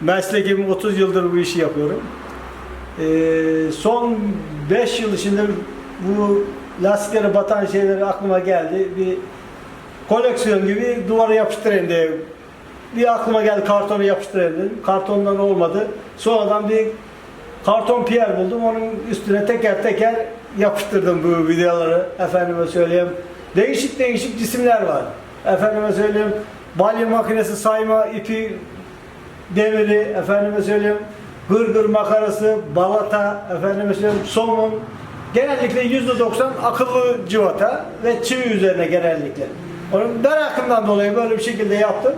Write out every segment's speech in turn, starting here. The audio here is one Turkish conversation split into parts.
Meslekim 30 yıldır bu işi yapıyorum. Ee, son 5 yıl içinde bu lastiklere batan şeyleri aklıma geldi. Bir koleksiyon gibi duvara yapıştırayım diye. Bir aklıma geldi kartonu yapıştırayım dedim. Kartondan olmadı. Sonradan bir karton piyer buldum. Onun üstüne teker teker yapıştırdım bu videoları. Efendime söyleyeyim. Değişik değişik cisimler var. Efendime söyleyeyim. Balya makinesi sayma ipi demiri, efendime söyleyeyim, gırgır makarası, balata, efendime söyleyeyim, somun. Genellikle %90 akıllı civata ve çivi üzerine genellikle. Onun merakımdan dolayı böyle bir şekilde yaptım.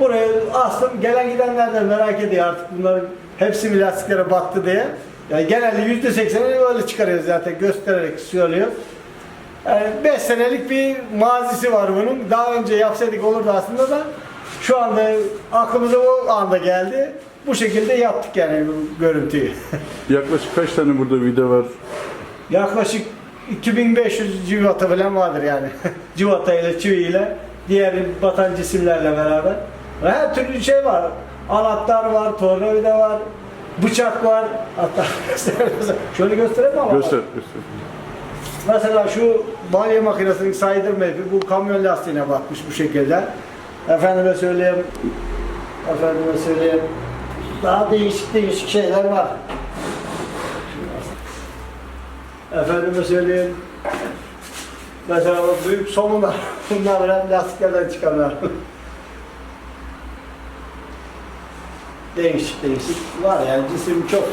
Buraya astım. Gelen gidenler de merak ediyor artık bunların hepsi mi lastiklere battı diye. Yani genelde %80'i öyle çıkarıyoruz zaten göstererek söylüyor. Yani 5 senelik bir mazisi var bunun. Daha önce yapsaydık olurdu aslında da şu anda aklımıza o anda geldi. Bu şekilde yaptık yani bu görüntüyü. Yaklaşık kaç tane burada vida var? Yaklaşık 2500 civata falan vardır yani. civata ile çivi ile diğer batan cisimlerle beraber. Her türlü şey var. Anahtar var, tornavida var, bıçak var. Hatta şöyle göstereyim ama? Göster, göster. Mesela şu balya makinesinin saydırma ipi bu kamyon lastiğine batmış bu şekilde. Efendime söyleyeyim, efendime söyleyeyim, daha değişik değişik şeyler var. Efendime söyleyeyim, mesela o büyük somunlar, bunlar böyle lastiklerden çıkanlar. değişik değişik var yani cisim çok.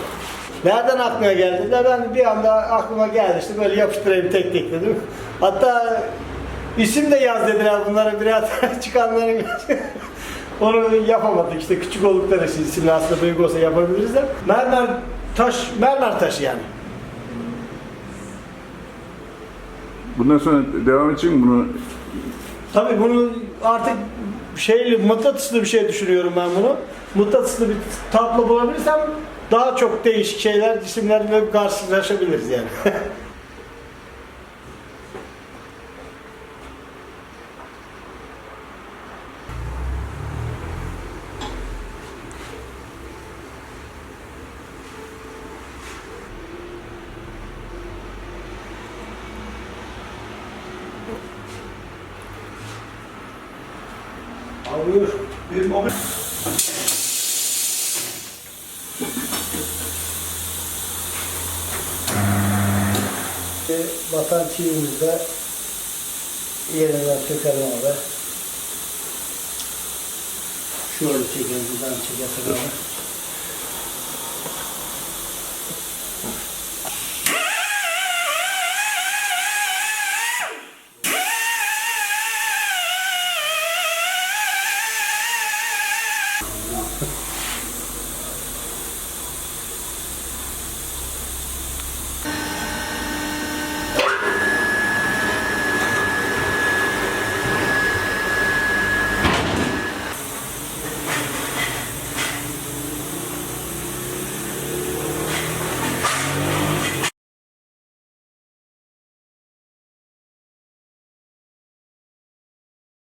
Nereden aklına geldi de ben bir anda aklıma geldi işte böyle yapıştırayım tek tek dedim. Hatta isim de yaz dediler bunlara biraz çıkanların onu yapamadık işte küçük oldukları için isimli aslında büyük olsa yapabiliriz de mermer taş mermer taşı yani. Bundan sonra devam edecek mi bunu? Tabii bunu artık şeyli mıknatıslı bir şey düşünüyorum ben bunu. Mıknatıslı bir tablo bulabilirsem daha çok değişik şeyler, cisimlerle karşılaşabiliriz yani. Buyur. Bir mobil. Batan çiğimizde yerinden sökelim abi. Şöyle çekelim, buradan çekelim.